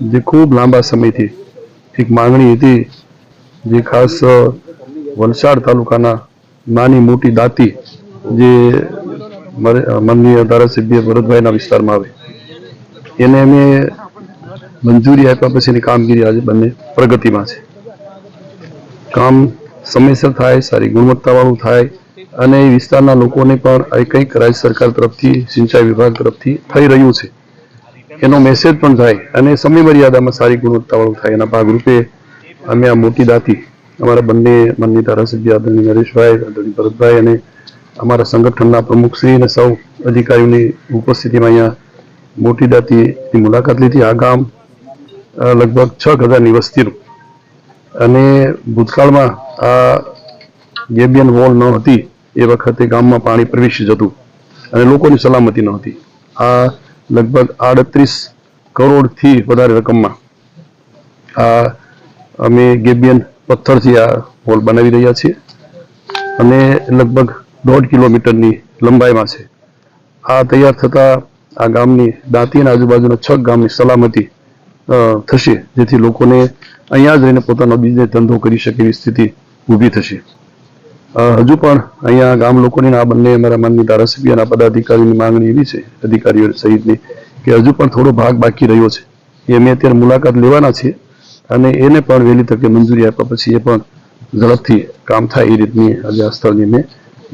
જે ખૂબ લાંબા સમયથી એક માંગણી હતી, જે ખાસ વલસાડ તાલુકાના નાની મોટી દાંતી જે માનનીય ધારાસભ્ય ભરતભાઈના વિસ્તારમાં આવે. એને અમે મંજૂરી આપ્યા પછીની કામગીરી આજે બંને પ્રગતિમાં છે. કામ સમયસર થાય, સારી ગુણવત્તાવાળું થાય અને એ વિસ્તારના લોકોને પણ કંઈક રાજ્ય સરકાર તરફથી, સિંચાઈ વિભાગ તરફથી થઈ રહ્યું છે. એનો મેસેજ પણ થાય અને સમય મર્યાદામાં સારી ગુણવત્તાવાળું થાય. એના ભાગરૂપે અમે આ મોટી દાતી, અમારા બંને મનની ધારાસભ્ય આદરણીય નરેશભાઈ, આદરણીય ભરતભાઈ અને અમારા સંગઠનના પ્રમુખશ્રી અને સૌ અધિકારીઓની ઉપસ્થિતિમાં અહીંયા મોટી દાતીની મુલાકાત લીધી. આ ગામ લગભગ છ હજારની વસ્તીનું. અને ભૂતકાળમાં આ ગેબિયન વોલ ન હતી, એ વખતે ગામમાં પાણી પ્રવેશી જતું અને લોકોની સલામતી ન હતી. આ લગભગ આડત્રીસ કરોડથી વધારે રકમમાં આ અમે ગેબિયન પથ્થરથી આ હોલ બનાવી રહ્યા છીએ. અને લગભગ દોઢ કિલોમીટરની લંબાઈમાં છે. આ તૈયાર થતાં આ ગામની દાંતી અને આજુબાજુના છ ગામની સલામતી થશે, જેથી લોકોને અહીંયા જ રહીને પોતાનો બિઝનેસ ધંધો કરી શકે એવી સ્થિતિ ઊભી થશે. હજુ પણ અહીંયા ગામ લોકોની આ બંને અમારા માનની ધારાસભ્ય અને પદાધિકારીની માંગણી એવી છે, અધિકારીઓ સહિતની, કે હજુ પણ થોડો ભાગ બાકી રહ્યો છે. એ અમે અત્યારે મુલાકાત લેવાના છીએ અને એને પણ વહેલી તકે મંજૂરી આપ્યા પછી એ પણ ઝડપથી કામ થાય એ રીતની આજે આ સ્થળની મેં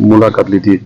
મુલાકાત લીધી